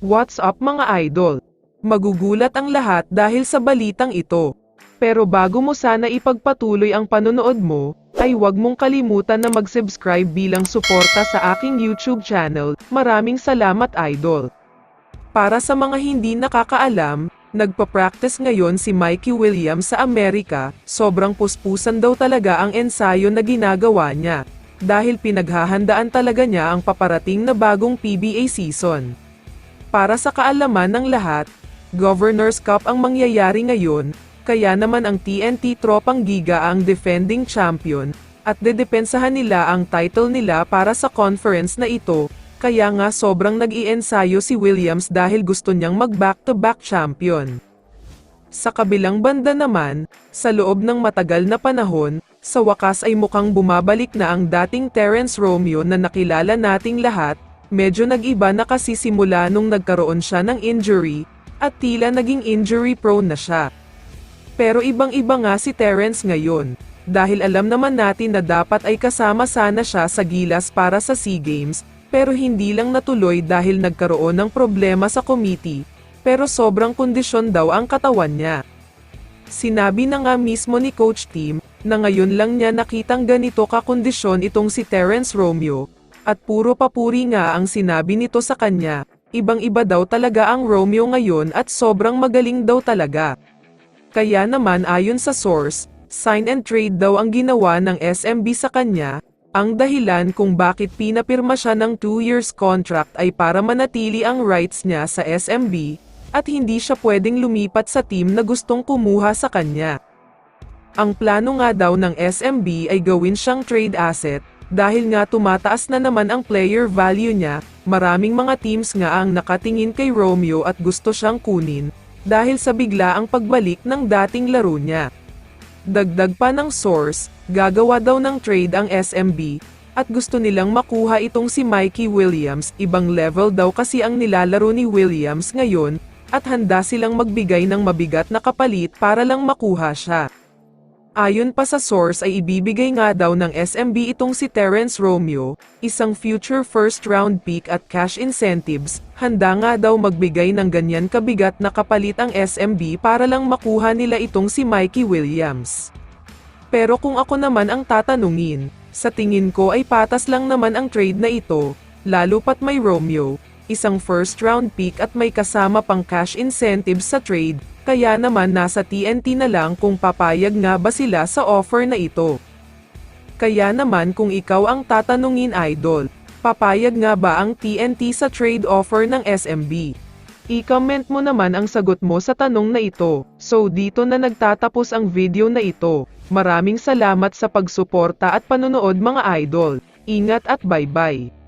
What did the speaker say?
What's up mga idol? Magugulat ang lahat dahil sa balitang ito. Pero bago mo sana ipagpatuloy ang panonood mo, ay huwag mong kalimutan na mag-subscribe bilang suporta sa aking YouTube channel. Maraming salamat idol. Para sa mga hindi nakakaalam, nagpa-practice ngayon si Mikey Williams sa Amerika, sobrang puspusan daw talaga ang ensayo na ginagawa niya. Dahil pinaghahandaan talaga niya ang paparating na bagong PBA season. Para sa kaalaman ng lahat, Governor's Cup ang mangyayari ngayon, kaya naman ang TNT Tropang Giga ang defending champion, at dedepensahan nila ang title nila para sa conference na ito, kaya nga sobrang nag-iensayo si Williams dahil gusto niyang mag-back-to-back champion. Sa kabilang banda naman, sa loob ng matagal na panahon, sa wakas ay mukhang bumabalik na ang dating Terence Romeo na nakilala nating lahat, medyo nag-iba na kasi simula nung nagkaroon siya ng injury, at tila naging injury prone na siya. Pero ibang-iba nga si Terence ngayon, dahil alam naman natin na dapat ay kasama sana siya sa gilas para sa SEA Games, pero hindi lang natuloy dahil nagkaroon ng problema sa committee, pero sobrang kondisyon daw ang katawan niya. Sinabi na nga mismo ni Coach Tim, na ngayon lang niya nakitang ganito kakondisyon itong si Terence Romeo, at puro papuri nga ang sinabi nito sa kanya, ibang-iba daw talaga ang Romeo ngayon at sobrang magaling daw talaga. Kaya naman ayon sa source, sign and trade daw ang ginawa ng SMB sa kanya, ang dahilan kung bakit pinapirma siya ng 2 years contract ay para manatili ang rights niya sa SMB, at hindi siya pwedeng lumipat sa team na gustong kumuha sa kanya. Ang plano nga daw ng SMB ay gawin siyang trade asset, dahil nga tumataas na naman ang player value niya, maraming mga teams nga ang nakatingin kay Romeo at gusto siyang kunin, dahil sa bigla ang pagbalik ng dating laro niya. Dagdag pa ng source, gagawa daw ng trade ang SMB, at gusto nilang makuha itong si Mikey Williams, ibang level daw kasi ang nilalaro ni Williams ngayon, at handa silang magbigay ng mabigat na kapalit para lang makuha siya. Ayon pa sa source ay ibibigay nga daw ng SMB itong si Terence Romeo, isang future first round pick at cash incentives, handa nga daw magbigay ng ganyan kabigat na kapalit ang SMB para lang makuha nila itong si Mikey Williams. Pero kung ako naman ang tatanungin, sa tingin ko ay patas lang naman ang trade na ito, lalo pat may Romeo, isang first round pick at may kasama pang cash incentives sa trade, kaya naman nasa TNT na lang kung papayag nga ba sila sa offer na ito. Kaya naman kung ikaw ang tatanungin idol, papayag nga ba ang TNT sa trade offer ng SMB? I-comment mo naman ang sagot mo sa tanong na ito. So dito na nagtatapos ang video na ito. Maraming salamat sa pagsuporta at panonood mga idol. Ingat at bye-bye.